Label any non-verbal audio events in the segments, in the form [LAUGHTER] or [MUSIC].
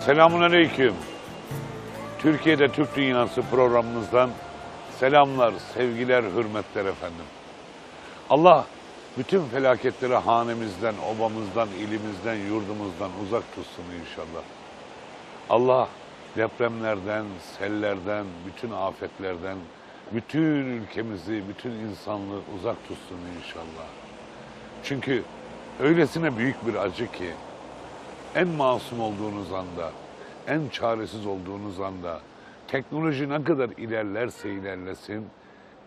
Selamun Aleyküm. Türkiye'de Türk Dünyası programımızdan selamlar, sevgiler, hürmetler efendim. Allah bütün felaketleri hanemizden, obamızdan, ilimizden, yurdumuzdan uzak tutsun inşallah. Allah depremlerden, sellerden, bütün afetlerden, bütün ülkemizi, bütün insanlığı uzak tutsun inşallah. Çünkü öylesine büyük bir acı ki en masum olduğunuz anda, en çaresiz olduğunuz anda, teknoloji ne kadar ilerlerse ilerlesin,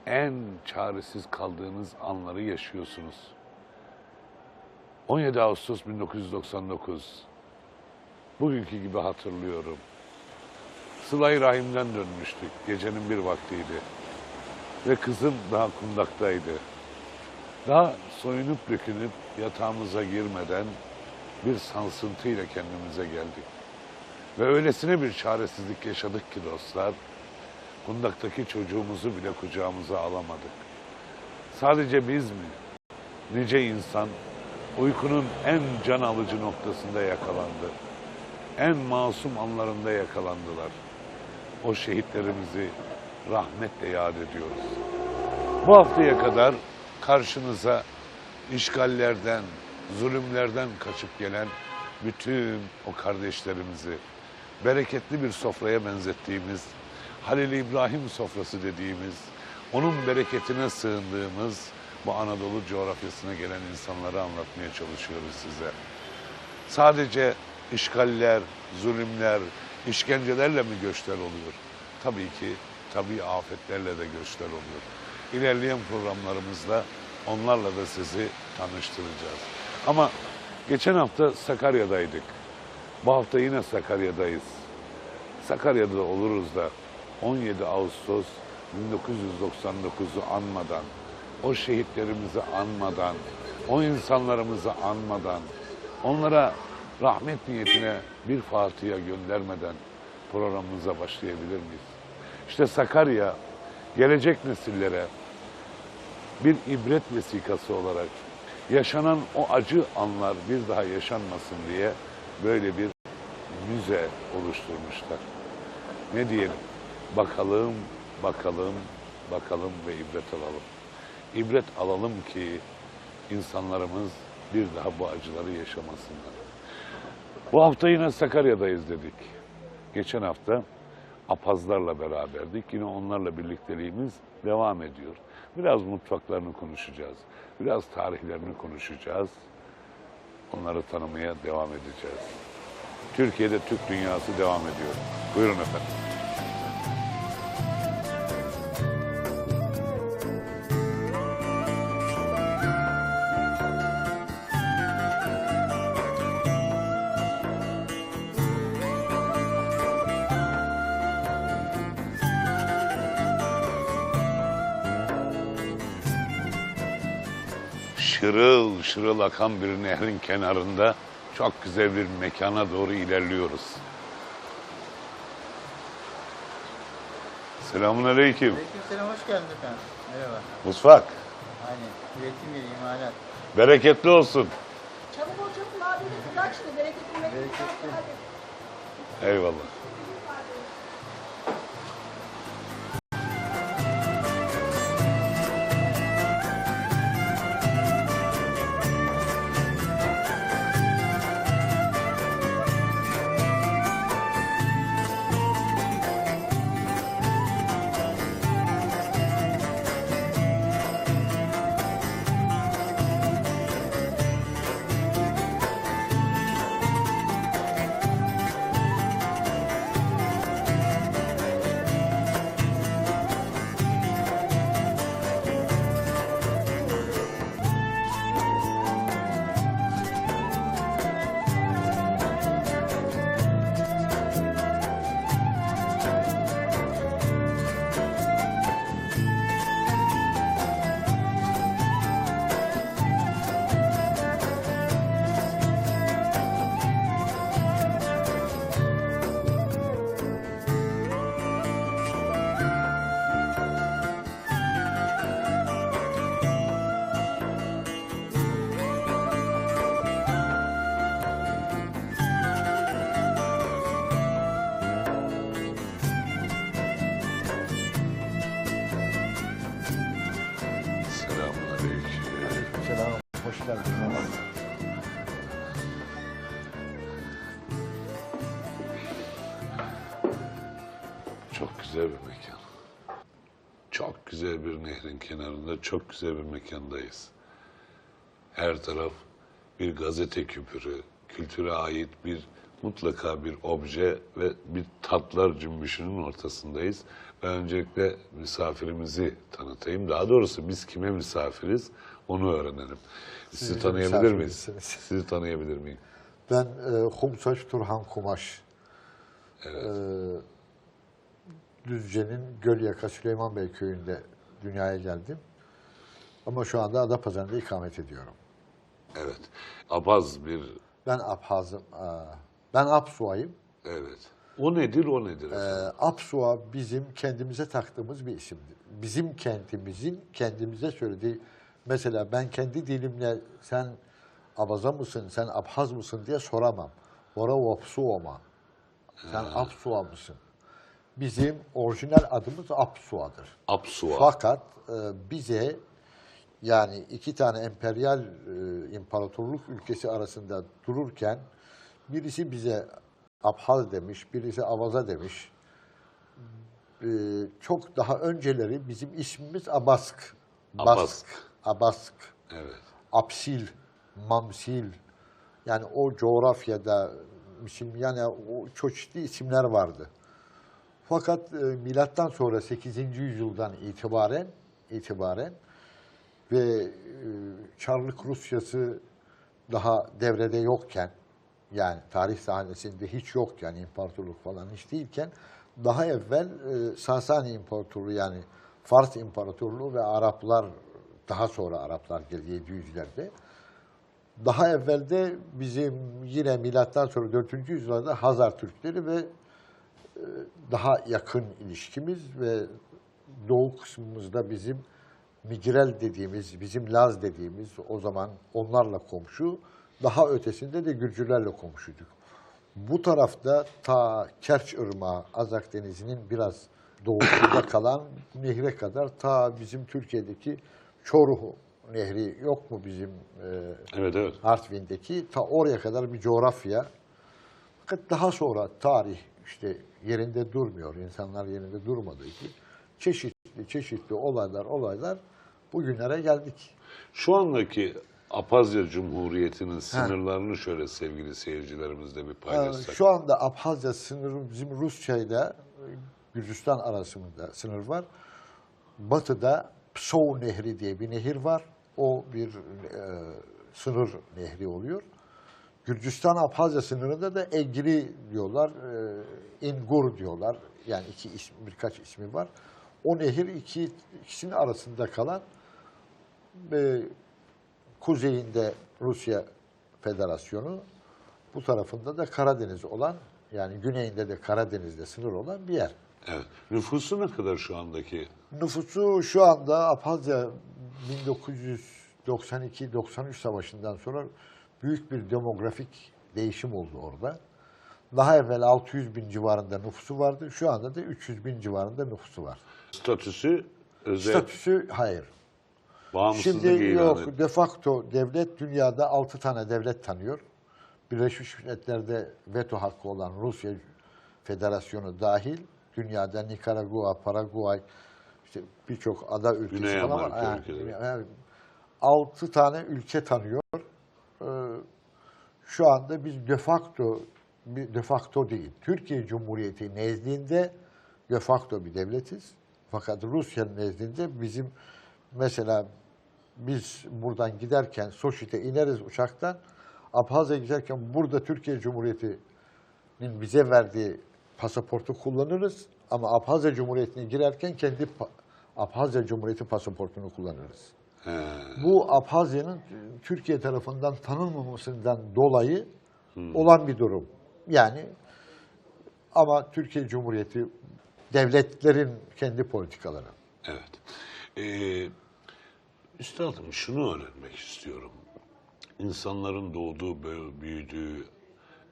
en çaresiz kaldığınız anları yaşıyorsunuz. 17 Ağustos 1999. Bugünkü gibi hatırlıyorum. Sıla-i Rahim'den dönmüştük. Gecenin bir vaktiydi. Ve kızım daha kundaktaydı. Daha soyunup dökünüp yatağımıza girmeden bir sansıntıyla kendimize geldik. Ve öylesine bir çaresizlik yaşadık ki dostlar, kundaktaki çocuğumuzu bile kucağımıza alamadık. Sadece biz mi? Nice insan uykunun en can alıcı noktasında yakalandı. En masum anlarında yakalandılar. O şehitlerimizi rahmetle yad ediyoruz. Bu haftaya kadar karşınıza işgallerden, zulümlerden kaçıp gelen bütün o kardeşlerimizi bereketli bir sofraya benzettiğimiz, Halil İbrahim sofrası dediğimiz, onun bereketine sığındığımız bu Anadolu coğrafyasına gelen insanları anlatmaya çalışıyoruz size. Sadece işgaller, zulümler, işkencelerle mi göçler oluyor? Tabii ki tabii afetlerle de göçler oluyor. İlerleyen programlarımızda onlarla da sizi tanıştıracağız. Ama geçen hafta Sakarya'daydık. Bu hafta yine Sakarya'dayız. Sakarya'da oluruz da 17 Ağustos 1999'u anmadan, o şehitlerimizi anmadan, o insanlarımızı anmadan, onlara rahmet niyetine bir Fatiha göndermeden programımıza başlayabilir miyiz? İşte Sakarya gelecek nesillere bir ibret vesikası olarak yaşanan o acı anlar bir daha yaşanmasın diye böyle bir müze oluşturmuşlar. Ne diyelim? Bakalım, bakalım, bakalım ve ibret alalım. İbret alalım ki insanlarımız bir daha bu acıları yaşamasınlar. Bu hafta yine Sakarya'dayız dedik. Geçen hafta apazlarla beraberdik. Yine onlarla birlikteliğimiz devam ediyor. Biraz mutfaklarını konuşacağız. Biraz tarihlerini konuşacağız. Onları tanımaya devam edeceğiz. Türkiye'de Türk dünyası devam ediyor. Buyurun efendim. Şırıl şırıl akan bir nehrin kenarında çok güzel bir mekana doğru ilerliyoruz. Selamun aleyküm. Aleykümselam hoş geldiniz efendim. Merhaba. Mutfak. Aynen. Üretim yeri, imalat. Bereketli olsun. Çabuk ol çabuk abi de sıcak şimdi bereketli bereketli. Eyvallah. Güzel bir mekan. Çok güzel bir nehrin kenarında çok güzel bir mekandayız. Her taraf bir gazete küpürü, kültüre ait bir mutlaka bir obje ve bir tatlar cümbüşünün ortasındayız. Ben öncelikle misafirimizi tanıtayım. Daha doğrusu biz kime misafiriz onu öğrenelim. Sizi Siz de tanıyabilir miyiz? misafirimizsiniz. Sizi tanıyabilir miyim? Ben e, Humsaç Turhan Kumaş. E, Düzce'nin Gölyaka Süleyman Bey köyünde dünyaya geldim. Ama şu anda Adapazarı'nda ikamet ediyorum. Evet. Abaz bir Ben Abhaz'ım. e, Ben Apsua'yım. evet. O nedir o nedir E, efendim? Apsua bizim kendimize taktığımız bir isimdir. Bizim kentimizin kendimize söylediği, mesela ben kendi dilimle sen Abaza mısın, sen Abhaz mısın diye soramam. Bora Apsuama. Sen Apsua mısın? Bizim orijinal adımız Apsua'dır. Apsua. Fakat e, bize yani iki tane emperyal e, imparatorluk ülkesi arasında dururken birisi bize Abhaz demiş, birisi Avaza demiş. E, çok daha önceleri bizim ismimiz Abask. Abask. Abask. Evet. Apsil, Mamsil. Yani o coğrafyada isim yani o çeşitli isimler vardı. Fakat e, milattan sonra 8. yüzyıldan itibaren itibaren ve e, Çarlık Rusyası daha devrede yokken yani tarih sahnesinde hiç yokken imparatorluk falan hiç değilken daha evvel e, Sasani İmparatorluğu yani Fars İmparatorluğu ve Araplar daha sonra Araplar geldi 700'lerde. Daha evvelde bizim yine milattan sonra 4. yüzyılda Hazar Türkleri ve daha yakın ilişkimiz ve doğu kısmımızda bizim Migrel dediğimiz, bizim Laz dediğimiz o zaman onlarla komşu, daha ötesinde de Gürcülerle komşuyduk. Bu tarafta ta Kerç Irmağı, Azak Denizi'nin biraz doğusunda kalan nehre kadar ta bizim Türkiye'deki Çoruh Nehri yok mu bizim e, Evet evet. Artvin'deki ta oraya kadar bir coğrafya. Fakat daha sonra tarih işte yerinde durmuyor. insanlar yerinde durmadığı için çeşitli çeşitli olaylar olaylar bugünlere geldik. Şu andaki Apazya Cumhuriyeti'nin sınırlarını şöyle sevgili seyircilerimizle bir Ee, paylaşsak. Şu anda Abhazya sınırı bizim Rusya ile Gürcistan arasında sınır var. Batıda Psov Nehri diye bir nehir var. O bir e, sınır nehri oluyor. Gürcistan Abhazya sınırında da Egri diyorlar, e, İngur diyorlar. Yani iki isim, birkaç ismi var. O nehir iki, ikisinin arasında kalan ve kuzeyinde Rusya Federasyonu, bu tarafında da Karadeniz olan, yani güneyinde de Karadeniz'de sınır olan bir yer. Evet. Nüfusu ne kadar şu andaki? Nüfusu şu anda Abhazya 1992-93 savaşından sonra büyük bir demografik değişim oldu orada. Daha evvel 600 bin civarında nüfusu vardı. Şu anda da 300 bin civarında nüfusu var. Statüsü özel Statüsü hayır. bağımsızlık Şimdi yok et- de facto devlet dünyada 6 tane devlet tanıyor. Birleşmiş Milletler'de veto hakkı olan Rusya Federasyonu dahil dünyada Nikaragua, Paraguay, işte birçok ada ülkesi Güney falan var. Amerika Yani, ülkeleri. yani 6 tane ülke tanıyor. Şu anda biz de facto bir de facto değil. Türkiye Cumhuriyeti nezdinde de facto bir devletiz. Fakat Rusya'nın nezdinde bizim mesela biz buradan giderken Soçi'de ineriz uçaktan. Abhazya'ya giderken burada Türkiye Cumhuriyeti'nin bize verdiği pasaportu kullanırız. Ama Abhazya Cumhuriyeti'ne girerken kendi Abhazya Cumhuriyeti pasaportunu kullanırız. He. Bu Abhazya'nın Türkiye tarafından tanınmamasından dolayı olan bir durum. Yani ama Türkiye Cumhuriyeti devletlerin kendi politikaları. Evet. Ee, üstadım şunu öğrenmek istiyorum. İnsanların doğduğu, büyüdüğü,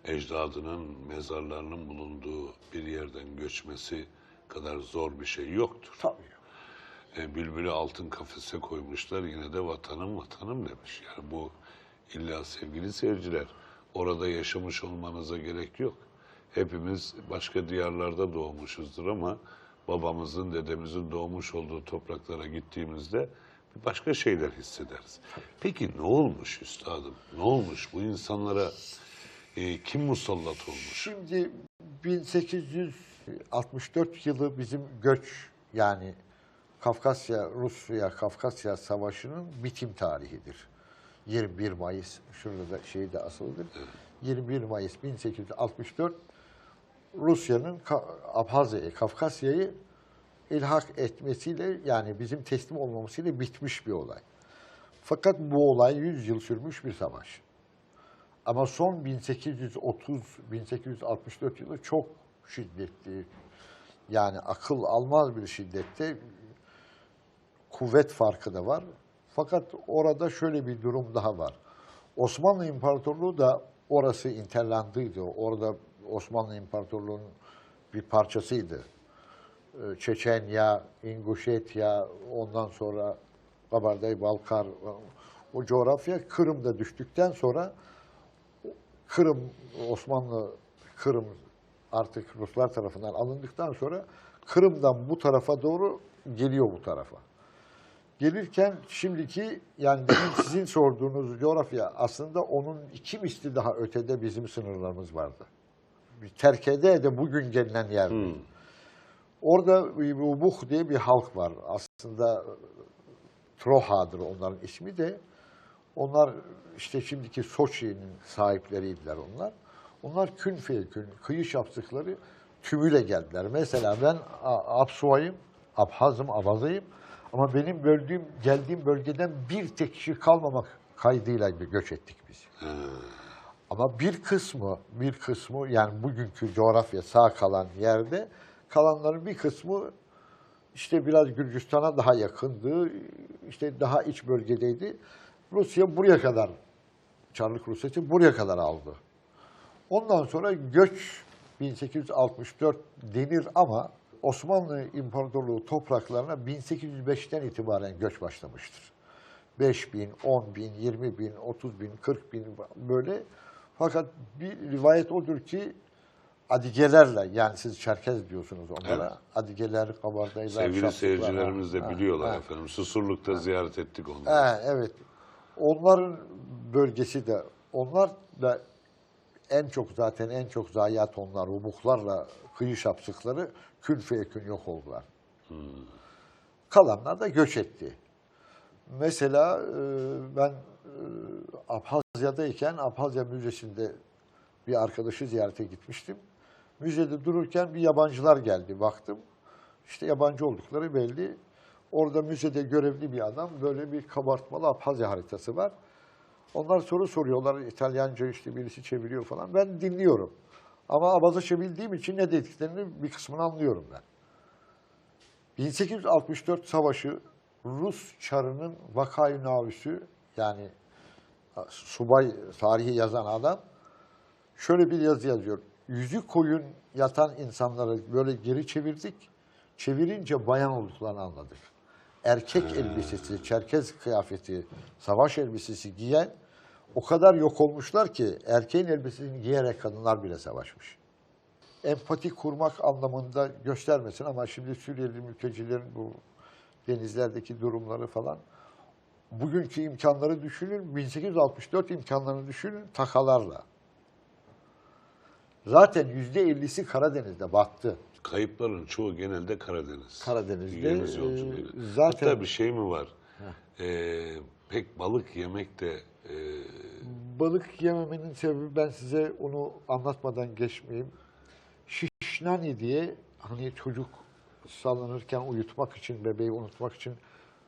ecdadının mezarlarının bulunduğu bir yerden göçmesi kadar zor bir şey yoktur. Tabii. E, bülbülü altın kafese koymuşlar yine de vatanım vatanım demiş. Yani bu illa sevgili seyirciler orada yaşamış olmanıza gerek yok. hepimiz başka diyarlarda doğmuşuzdur ama babamızın, dedemizin doğmuş olduğu topraklara gittiğimizde bir başka şeyler hissederiz. Peki ne olmuş üstadım? Ne olmuş bu insanlara? e, kim musallat olmuş? Şimdi 1864 yılı bizim göç yani Kafkasya, Rusya, Kafkasya Savaşı'nın bitim tarihidir. 21 Mayıs, şurada da şey de asılıdır. 21 Mayıs 1864 Rusya'nın Abhazya'yı, Kafkasya'yı ilhak etmesiyle yani bizim teslim olmamızıyla bitmiş bir olay. Fakat bu olay 100 yıl sürmüş bir savaş. Ama son 1830-1864 yılı çok şiddetli. Yani akıl almaz bir şiddette kuvvet farkı da var. Fakat orada şöyle bir durum daha var. Osmanlı İmparatorluğu da orası interlandıydı. Orada Osmanlı İmparatorluğu'nun bir parçasıydı. Ee, Çeçenya, İnguşetya, ondan sonra Kabardey, Balkar, o coğrafya Kırım'da düştükten sonra Kırım, Osmanlı Kırım artık Ruslar tarafından alındıktan sonra Kırım'dan bu tarafa doğru geliyor bu tarafa. Gelirken şimdiki yani demin [CLEARS THROAT] sizin sorduğunuz coğrafya aslında onun iki misli daha ötede bizim sınırlarımız vardı. Bir Terkede de bugün gelinen yer. Orada bir Ubuh diye bir halk var. Aslında Troha'dır onların ismi de. Onlar işte şimdiki Soçi'nin sahipleriydiler onlar. Onlar kün fevkün, kıyı şapsıkları tümüyle geldiler. Mesela ben A- Apsuay'ım, Abhaz'ım, Abazayım. Ama benim böldüğüm, geldiğim bölgeden bir tek kişi kalmamak kaydıyla göç ettik biz. Ama bir kısmı, bir kısmı yani bugünkü coğrafya sağ kalan yerde kalanların bir kısmı işte biraz Gürcistan'a daha yakındı, işte daha iç bölgedeydi. Rusya buraya kadar, Çarlık Rusyası buraya kadar aldı. Ondan sonra göç 1864 denir ama Osmanlı İmparatorluğu topraklarına 1805'ten itibaren göç başlamıştır. 5 bin, 10 bin, 20 bin, 30 bin, 40 bin böyle. Fakat bir rivayet odur ki Adigelerle yani siz Çerkez diyorsunuz onlara. Evet. Adigeler, Kabardaylar, Sevgili seyircilerimiz de ha, biliyorlar ha. efendim. Susurluk'ta ziyaret ettik onları. Ha, evet. Onların bölgesi de onlar da en çok zaten en çok zayiat onlar, rubuklarla kıyı şapsıkları kül feyekün yok oldular. Kalanlar da göç etti. Mesela e, ben e, Abhazya'dayken Abhazya Müzesi'nde bir arkadaşı ziyarete gitmiştim. Müzede dururken bir yabancılar geldi baktım. İşte yabancı oldukları belli. Orada müzede görevli bir adam böyle bir kabartmalı Abhazya haritası var. Onlar soru soruyorlar. İtalyanca işte birisi çeviriyor falan. Ben dinliyorum. Ama Abazaça bildiğim için ne dediklerini bir kısmını anlıyorum ben. 1864 Savaşı Rus çarının vakayı navüsü yani subay tarihi yazan adam şöyle bir yazı yazıyor. Yüzü koyun yatan insanları böyle geri çevirdik. Çevirince bayan olduklarını anladık. Erkek elbisesi, çerkez kıyafeti, savaş elbisesi giyen o kadar yok olmuşlar ki erkeğin elbisesini giyerek kadınlar bile savaşmış. Empati kurmak anlamında göstermesin ama şimdi Suriyeli mültecilerin bu denizlerdeki durumları falan bugünkü imkanları düşünün, 1864 imkanlarını düşünün takalarla. Zaten yüzde 50'si Karadeniz'de battı. Kayıpların çoğu genelde Karadeniz. Karadeniz'de, Deniz e, yolculuğuyla. zaten- Hatta bir şey mi var? Ee, pek balık yemek de e, Balık yememenin sebebi ben size onu anlatmadan geçmeyeyim. Şişnani diye hani çocuk sallanırken uyutmak için, bebeği unutmak için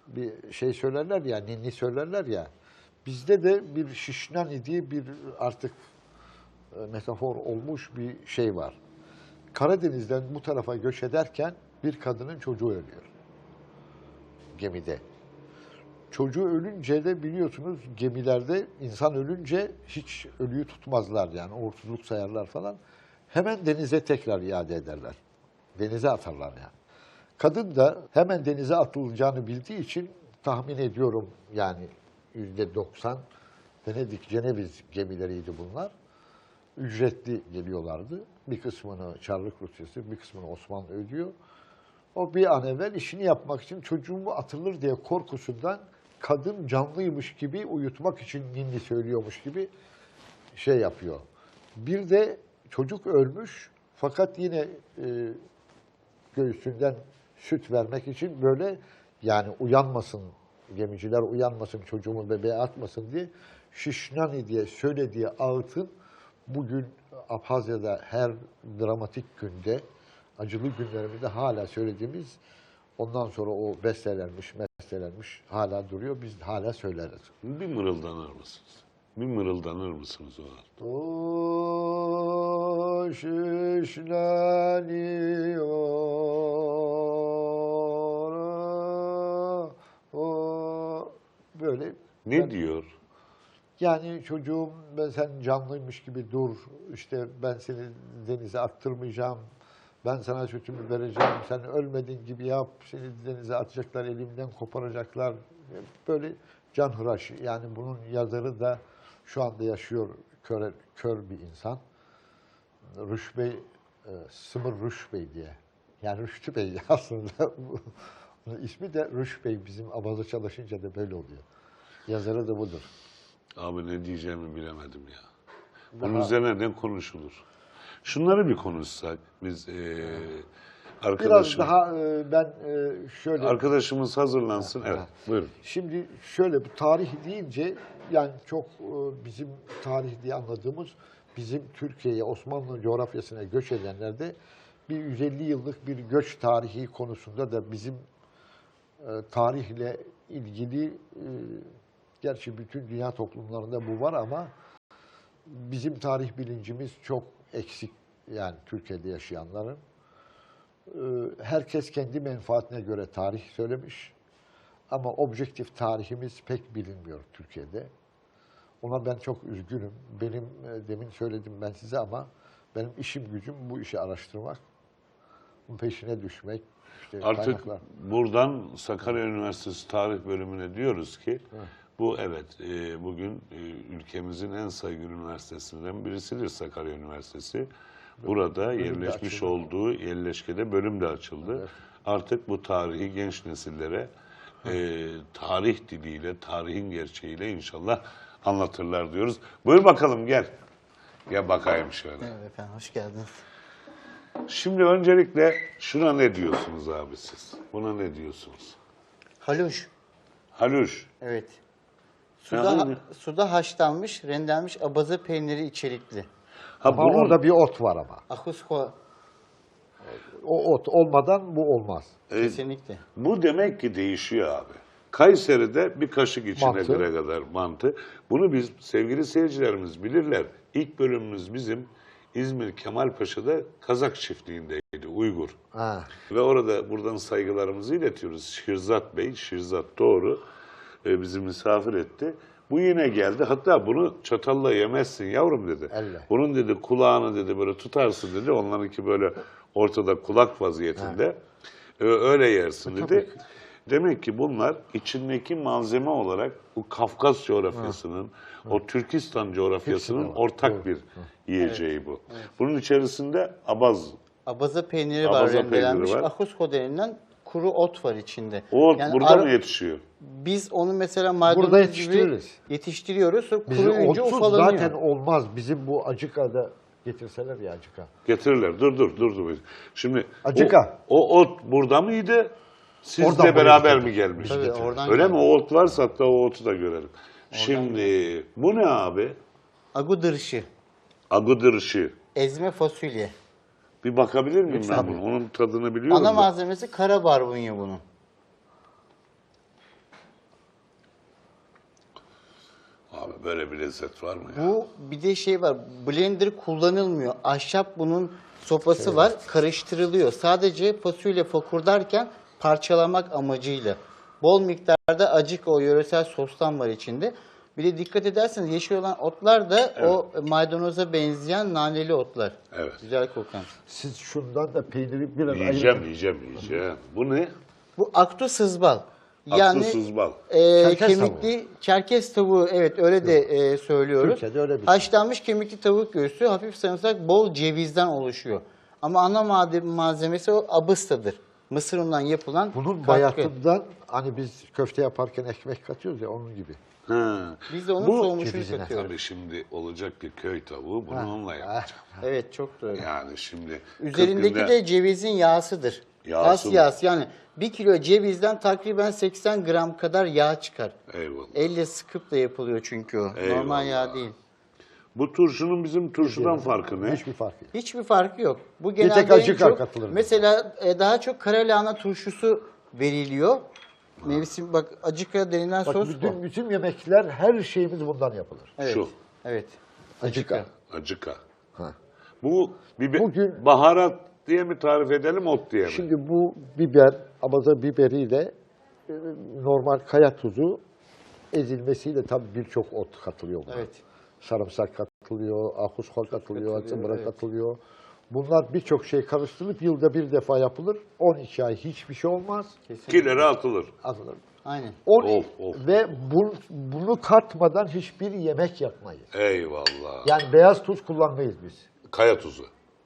bir şey söylerler ya, ninni söylerler ya. Bizde de bir şişnani diye bir artık e, metafor olmuş bir şey var. Karadeniz'den bu tarafa göç ederken bir kadının çocuğu ölüyor. Gemide. Çocuğu ölünce de biliyorsunuz gemilerde insan ölünce hiç ölüyü tutmazlar yani uğursuzluk sayarlar falan. Hemen denize tekrar iade ederler. Denize atarlar yani. Kadın da hemen denize atılacağını bildiği için tahmin ediyorum yani yüzde 90 Venedik, Ceneviz gemileriydi bunlar. ücretli geliyorlardı. Bir kısmını Çarlık Rusyası, bir kısmını Osmanlı ödüyor. O bir an evvel işini yapmak için çocuğumu atılır diye korkusundan kadın canlıymış gibi uyutmak için ninni söylüyormuş gibi şey yapıyor. Bir de çocuk ölmüş fakat yine e, göğsünden süt vermek için böyle yani uyanmasın gemiciler uyanmasın çocuğumu bebeğe atmasın diye şişnani diye söylediği ağıtın bugün Abhazya'da her dramatik günde acılı günlerimizde hala söylediğimiz ondan sonra o bestelenmiş, bestelenmiş hala duruyor. Biz hala söyleriz. Bir mırıldanır mısınız? Bir mırıldanır mısınız o an? O şişleniyor. O böyle Ne Ben- diyor? yani çocuğum ben sen canlıymış gibi dur. İşte ben seni denize attırmayacağım. Ben sana sütümü vereceğim. Sen ölmedin gibi yap. Seni denize atacaklar, elimden koparacaklar. Böyle canhıraş. Yani bunun yazarı da şu anda yaşıyor kör, kör bir insan. Rüş Bey, e, Sımır Rüş Bey diye. Yani Rüştü Bey [LAUGHS] aslında. ismi de Rüş Bey. Bizim Abaz'a çalışınca da böyle oluyor. Yazarı da budur. Abi ne diyeceğimi bilemedim ya. Bunun üzerine ne konuşulur? Şunları bir konuşsak biz Biraz arkadaşım, daha e, ben e, şöyle arkadaşımız hazırlansın. Evet, buyurun. şimdi şöyle bir tarih deyince yani çok e, bizim tarih diye anladığımız bizim Türkiye'ye Osmanlı coğrafyasına göç edenlerde bir 150 yıllık bir göç tarihi konusunda da bizim e, tarihle ilgili e, gerçi bütün dünya toplumlarında bu var ama bizim tarih bilincimiz çok eksik yani Türkiye'de yaşayanların. Ee, herkes kendi menfaatine göre tarih söylemiş. Ama objektif tarihimiz pek bilinmiyor Türkiye'de. Ona ben çok üzgünüm. Benim e, demin söyledim ben size ama benim işim gücüm bu işi araştırmak. Bunun peşine düşmek. işte Artık kaynaklar. buradan Sakarya Üniversitesi Tarih Bölümüne diyoruz ki bu evet e, bugün e, ülkemizin en saygın üniversitesinden birisidir Sakarya Üniversitesi. Burada de yerleşmiş olduğu yerleşkede bölüm de açıldı. Evet. Artık bu tarihi genç nesillere e, tarih diliyle, tarihin gerçeğiyle inşallah anlatırlar diyoruz. Buyur bakalım gel. Gel bakayım şöyle. Evet efendim hoş geldiniz. Şimdi öncelikle şuna ne diyorsunuz abi siz? Buna ne diyorsunuz? Haluş. Haluş. Evet. Suda, suda haşlanmış, rendelenmiş abaza peyniri içerikli. Ha Ama bunun- orada bir ot var ama. Ahusko O ot olmadan bu olmaz. e, kesinlikle. bu demek ki değişiyor abi. Kayseri'de bir kaşık içine Mantı. göre kadar mantı. Bunu biz sevgili seyircilerimiz bilirler. İlk bölümümüz bizim İzmir Kemalpaşa'da Kazak çiftliğindeydi, Uygur. Ha. Ve orada buradan saygılarımızı iletiyoruz. Şirzat Bey, Şirzat Doğru e, bizi misafir etti. Bu yine geldi. Hatta bunu çatalla yemezsin yavrum dedi. Elle. Bunun dedi kulağını dedi böyle tutarsın dedi. Onlarınki böyle ortada kulak vaziyetinde. E, öyle yersin dedi. Demek ki bunlar içindeki malzeme olarak bu Kafkas coğrafyasının, o Türkistan coğrafyasının ortak Doğru. bir yiyeceği bu. Bunun içerisinde abaz Abaza peyniri Abaza var, rendelenmiş. var. Ahusko denilen kuru ot var içinde. o Yani burada mı yetişiyor? Biz onu mesela maydanoz Burada gibi yetiştiriyoruz. Sonra Bizim kuruyunca otsuz ufalanıyor. zaten olmaz. Bizim bu acıkada getirseler ya acıka. Getirirler. Dur dur dur dur. Şimdi Acıka. O, o ot burada mıydı? Sizle Oradan buraya beraber mi gelmiş? Tabii, oradan Öyle geldi. mi? O ot varsa hatta o otu da görelim. Şimdi bu ne abi? Agudırışı, Agıdırışı. ezme fasulye. Bir bakabilir miyim ben Tabii. bunu? Onun tadını biliyorum. Ana da. malzemesi kara barbunya bunun. Abi böyle bir lezzet var mı ya? Bu bir de şey var. Blender kullanılmıyor. Ahşap bunun sopası var. Karıştırılıyor. Sadece fasulye fokurdarken parçalamak amacıyla. Bol miktarda acık o yöresel sostan var içinde. Bir de dikkat ederseniz yeşil olan otlar da o maydanoza benzeyen naneli otlar. Evet. Güzel kokan. Siz şundan da peyniri biraz Yiyeceğim, ayırın. yiyeceğim, yiyeceğim. Bu ne? Bu aktu sızbal. Atlı suzbal. e, Çerkez kemikli çerkez tavuğu evet öyle de e, söylüyoruz. Türkiye'de öyle bir şey. Haşlanmış kemikli tavuk göğsü hafif sarımsak bol cevizden oluşuyor. Ama ana malzemesi o abıstadır. Mısır unundan yapılan Bunun katkı. bayatından hani biz köfte yaparken ekmek katıyoruz ya onun gibi. Ha. Biz de onun Bu- soğumuşunu cevizine. katıyoruz. Tabii şimdi olacak ki köy tavuğu bunu onunla yapacak. [LAUGHS] Evet çok doğru. Yani şimdi Üzerindeki 40 günde- de cevizin yağsıdır. Yağsı Has mı? yağsı yani bir kilo cevizden takriben 80 gram kadar yağ çıkar. Eyvallah. Elle sıkıp da yapılıyor çünkü o. Eyvallah. Normal yağ değil. Bu turşunun bizim turşudan farkı ne? Hiçbir fark yok. Hiçbir farkı yok. Bu tek genelde en acı çok, katılır. mesela e, daha çok kara lahana turşusu veriliyor. Mevsim bak acıka denilen Bak sos bütün, bu. bütün yemekler her şeyimiz bundan yapılır. Evet. Şu. Evet. Acıka. Acıka. Ha. Bu biber, Bugün- baharat diye mi tarif edelim ot diye mi? Şimdi bu biber, abaza biberiyle e, normal kaya tuzu ezilmesiyle tabii birçok ot katılıyor buna. Evet. Sarımsak katılıyor, ahuskol katılıyor, Katılıyor, zımbıra evet. katılıyor. Bunlar birçok şey karıştırılıp yılda bir defa yapılır. 12 ay hiçbir şey olmaz. Kilere atılır. Atılır. Aynen. 10 Of, of. ve bu, bunu katmadan hiçbir yemek yapmayız. Eyvallah. Yani beyaz tuz kullanmayız biz. Kaya tuzu.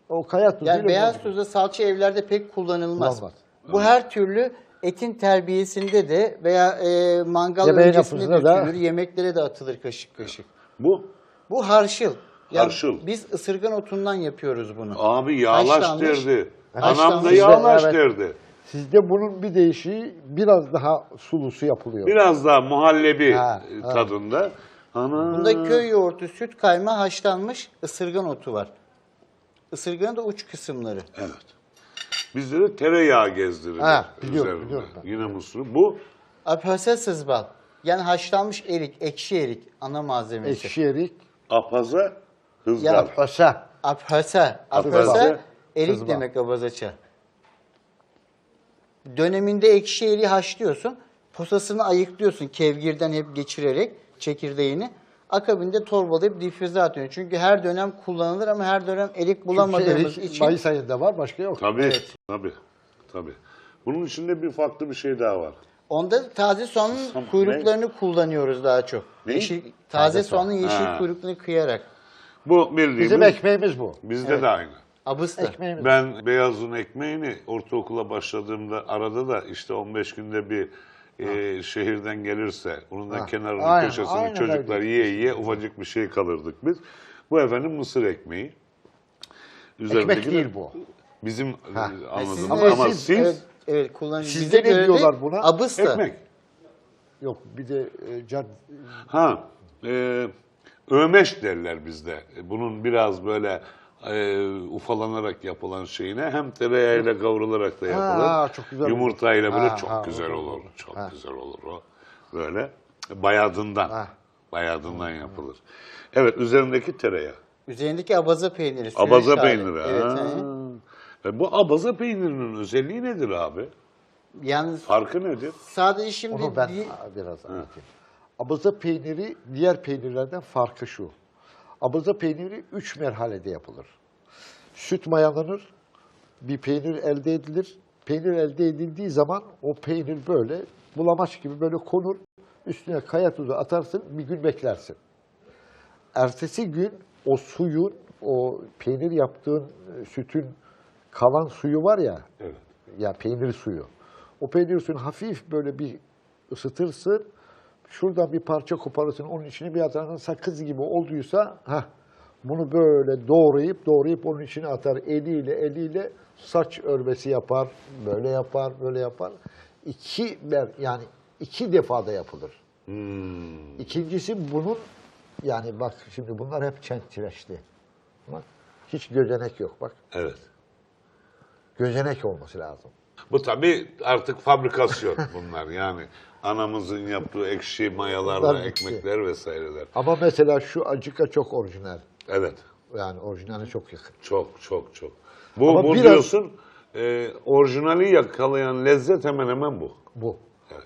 O kaya tuzuyla Yani beyaz tuzda salça evlerde pek kullanılmaz. Kullanmaz. Bu her türlü etin terbiyesinde de veya e, mangal Yemeğin öncesinde de da- atılır, yemeklere de atılır kaşık kaşık. Bu Bu harşıl. Yani Harşıl. Biz ısırgan otundan yapıyoruz bunu. abi yağlaş Haşlanmış. derdi. Haşlanmış. Anam da Bizde, yağlaş evet. derdi. Sizde bunun bir değişiği biraz daha sulusu yapılıyor. Biraz daha muhallebi Ha, e, ha. tadında. Ana. Bunda köy yoğurtu, süt kayma, haşlanmış ısırgan otu var. Isırganın da uç kısımları. Evet. Bizde de tereyağı gezdirilir. Ha, biliyorum, üzerinde. biliyorum ben. Yine mısır. Bu Apöse sızbal. Yani haşlanmış erik, ekşi erik ana malzemesi. Ekşi erik, apaza hızgar. Ya-. Apöse. Apöse, Apöse erik sızbal. demek abazaça. Döneminde ekşi eriği haşlıyorsun. Posasını ayıklıyorsun kevgirden hep geçirerek çekirdeğini. Akabinde torbalayıp difrize atıyorsun. Çünkü her dönem kullanılır ama her dönem erik bulamadığımız Çünkü erik için Mayıs ayında var, başka yok. Tabii, tabii, tabii. Bunun içinde bir farklı bir şey daha var. onda taze soğanın Tamam, kuyruklarını kullanıyoruz daha çok. Ne? Yeşil, taze, Taze soğan. soğanın yeşil Ha. kuyruklarını kıyarak. Bu bildiğimiz, Bizim ekmeğimiz bu. bizde de aynı. Abısta. Ekmeğimiz. Ben beyaz un ekmeğini ortaokula başladığımda arada da işte 15 günde bir e, şehirden gelirse onun da Ha. kenarını Aynen, köşesini aynen çocuklar yiye yiye ufacık bir şey kalırdık biz. Bu efendim mısır ekmeği. Ekmek de- değil bu. Bizim Ha. e, anladığımız ama, ama siz- siz Evet, evet. Sizde ne diyorlar buna? Abısta. ekmek. Yok bir de e, cad, Ha, e, ömeş derler bizde. Bunun biraz böyle e, ufalanarak yapılan şeyine hem tereyağıyla kavrularak da yapılır. ha, çok güzel. Yumurtayla böyle Ha, çok ha, güzel olur, olur. Çok Ha. güzel olur o. Böyle bayadından. Ha. Bayadından yapılır. Evet, üzerindeki tereyağı. Üzerindeki abaza peyniri. Abaza hali. peyniri. Evet, ha. hı. E, bu abaza peynirinin özelliği nedir abi? Yalnız Farkı nedir? sadece şimdi onu ben di- biraz anlatayım. Abaza peyniri diğer peynirlerden farkı şu. Abaza peyniri üç merhalede yapılır. Süt mayalanır, bir peynir elde edilir. Peynir elde edildiği zaman o peynir böyle bulamaç gibi böyle konur. Üstüne kaya tuzu atarsın, bir gün beklersin. Ertesi gün o suyun, o peynir yaptığın e, sütün kalan suyu var ya, Evet. ya peynir suyu. O peynir suyunu hafif böyle bir ısıtırsın. Şuradan bir parça koparırsın. Onun içine bir atarsın. Sakız gibi olduysa heh, bunu böyle doğrayıp doğrayıp onun içine atar. Eliyle eliyle saç örmesi yapar. Böyle yapar, böyle yapar. İki ber yani iki defada yapılır. Hmm. İkincisi bunun yani bak şimdi bunlar hep çentireşli. Bak hiç gözenek yok bak. Evet. Gözenek olması lazım. Bu tabii artık fabrikasyon bunlar yani. Anamızın yaptığı ekşi mayalarla Bunlar bitti. ekmekler vesaireler. Ama mesela şu acıka çok orijinal. Evet. Yani orijinale çok yakın. Çok çok çok. Bu, Ama bu biraz- diyorsun e, orijinali yakalayan lezzet hemen hemen bu. Bu.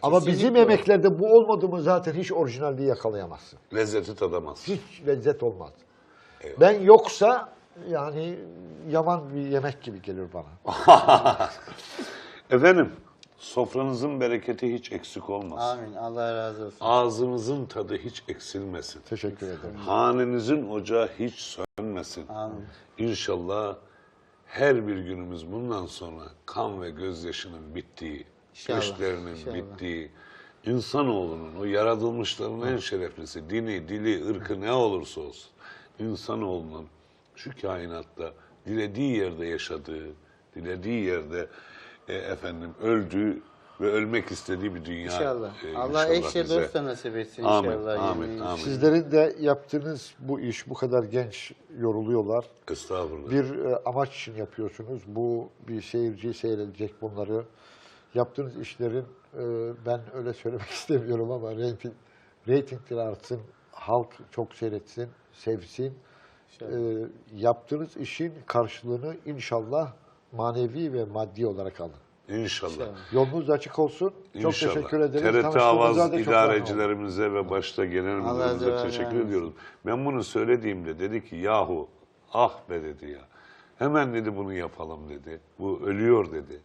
Ama bizim yemeklerde bu olmadı mı zaten hiç orijinalliği yakalayamazsın. Lezzeti tadamazsın. Hiç lezzet olmaz. Ben yoksa yani yaman bir yemek gibi gelir bana. [LAUGHS] Efendim Sofranızın bereketi hiç eksik olmasın. Amin. Allah razı olsun. Ağzınızın tadı hiç eksilmesin. Teşekkür ederim. Hanenizin ocağı hiç sönmesin. Amin. İnşallah her bir günümüz bundan sonra kan ve gözyaşının bittiği, İnşallah, göçlerinin inşallah. bittiği, insanoğlunun o yaratılmışların en şereflisi, dini, dili, ırkı ne olursa olsun, insanoğlunun şu kainatta dilediği yerde yaşadığı, dilediği yerde e, efendim öldüğü ve ölmek istediği bir dünya. İnşallah. e, Allah inşallah eşle bize. dostla nasip etsin Amin, inşallah. amin, amin. Sizlerin de yaptığınız bu iş, bu kadar genç yoruluyorlar. Estağfurullah. Bir e, amaç için yapıyorsunuz. Bu bir seyirci seyredecek bunları. Yaptığınız işlerin e, ben öyle söylemek [LAUGHS] istemiyorum ama reyting, reytingleri artsın, halk çok seyretsin, sevsin. E, yaptığınız işin karşılığını inşallah manevi ve maddi olarak alın. İnşallah. Yolunuz açık olsun. Çok İnşallah. teşekkür ederiz. TRT Avaz çok idarecilerimize ve başta genel müdürümüze teşekkür olsun. ediyoruz. Ben bunu söylediğimde dedi ki yahu ah be dedi ya. Hemen dedi bunu yapalım dedi. Bu ölüyor dedi.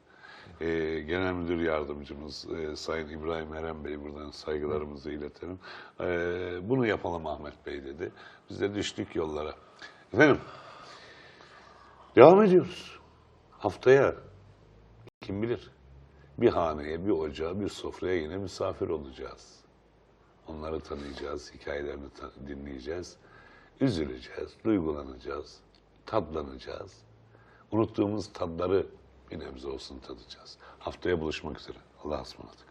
Ee, genel müdür yardımcımız e, Sayın İbrahim Eren Bey buradan saygılarımızı iletelim. Ee, bunu yapalım Ahmet Bey dedi. Biz de düştük yollara. Efendim devam ediyoruz. Haftaya kim bilir bir haneye, bir ocağa, bir sofraya yine misafir olacağız. Onları tanıyacağız, hikayelerini ta- dinleyeceğiz, üzüleceğiz, duygulanacağız, tadlanacağız. Unuttuğumuz tadları bir nebze olsun tadacağız. Haftaya buluşmak üzere. Allah'a ısmarladık.